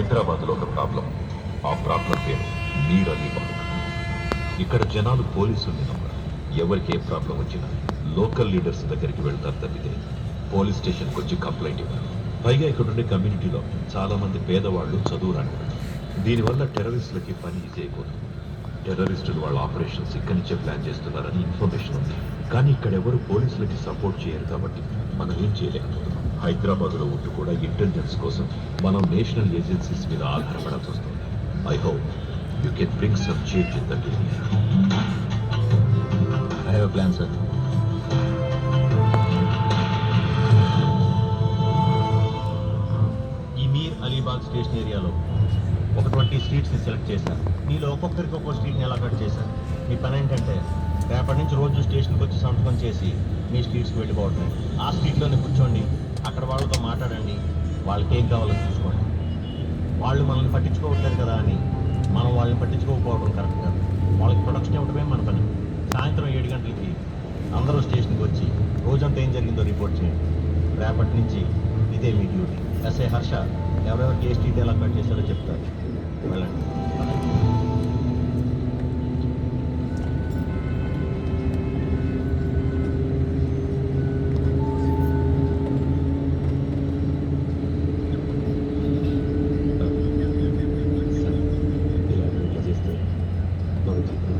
హైదరాబాద్లో ఒక ప్రాబ్లం. ఆ ప్రాబ్లం పేరు మీర్ అలీబాగ్ ఇక్కడ జనాలు పోలీసుల్ని నమ్మరు. ఎవరికి ఏ ప్రాబ్లం వచ్చినా లోకల్ లీడర్స్ దగ్గరికి వెళ్తారు తప్పితే పోలీస్ స్టేషన్కి వచ్చి కంప్లైంట్ ఇవ్వరు. పైగా ఇక్కడ ఉండే కమ్యూనిటీలో చాలామంది పేదవాళ్ళు చదువు రాని దీనివల్ల టెర్రరిస్టులకి పని ఈజీ అయిపోతుంది టెర్రరిస్టులు వాళ్ళ ఆపరేషన్స్ ఇక్కడి నుంచే ప్లాన్ చేస్తున్నారని ఇన్ఫర్మేషన్ ఉంది. కానీ ఇక్కడ ఎవరు పోలీసులకి సపోర్ట్ చేయరు కాబట్టి మనం ఏం చేయలేకపోతున్నాం. హైదరాబాద్లో ఉంటూ కూడా ఇంటెలిజెన్స్ కోసం మనం నేషనల్ ఏజెన్సీస్ మీద ఆధారపడాల్సి వస్తుంది. I hope you can bring some change in that area I have plan sir ఈ మీర్ అలీబాగ్ స్టేషన్ ఏరియాలో ఒక ట్వంటీ స్ట్రీట్స్ని సెలెక్ట్ చేశాను మీలో ఒక్కొక్కరికి ఒక్కొక్క స్ట్రీట్ని అలాట్ చేశాను మీ పని ఏంటంటే రేపటి నుంచి రోజు స్టేషన్కి వచ్చి సంతకం చేసి మీ స్ట్రీట్స్కి వెళ్ళిపోవటం ఆ స్ట్రీట్లోనే కూర్చోండి. అక్కడ వాళ్ళతో మాట్లాడండి. వాళ్ళకి ఏం కావాలో చూసుకోండి వాళ్ళు మనల్ని పట్టించుకోవట్లేదు కదా అని మనం వాళ్ళని పట్టించుకోకపోవడం కరెక్ట్ కాదు. వాళ్ళకి ప్రొడక్షన్ ఇవ్వడమే మన పని. సాయంత్రం ఏడు గంటలకి అందరూ స్టేషన్కి వచ్చి రోజంతా ఏం జరిగిందో రిపోర్ట్ చేయండి. రేపటి నుంచి ఇదే మీ డ్యూటీ. ఎస్ఐ హర్ష ఎవరెవరికి ఏ స్ట్రీట్ ఎలా కట్ చేశారో చెప్తారు. వెళ్ళండి.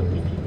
the PPE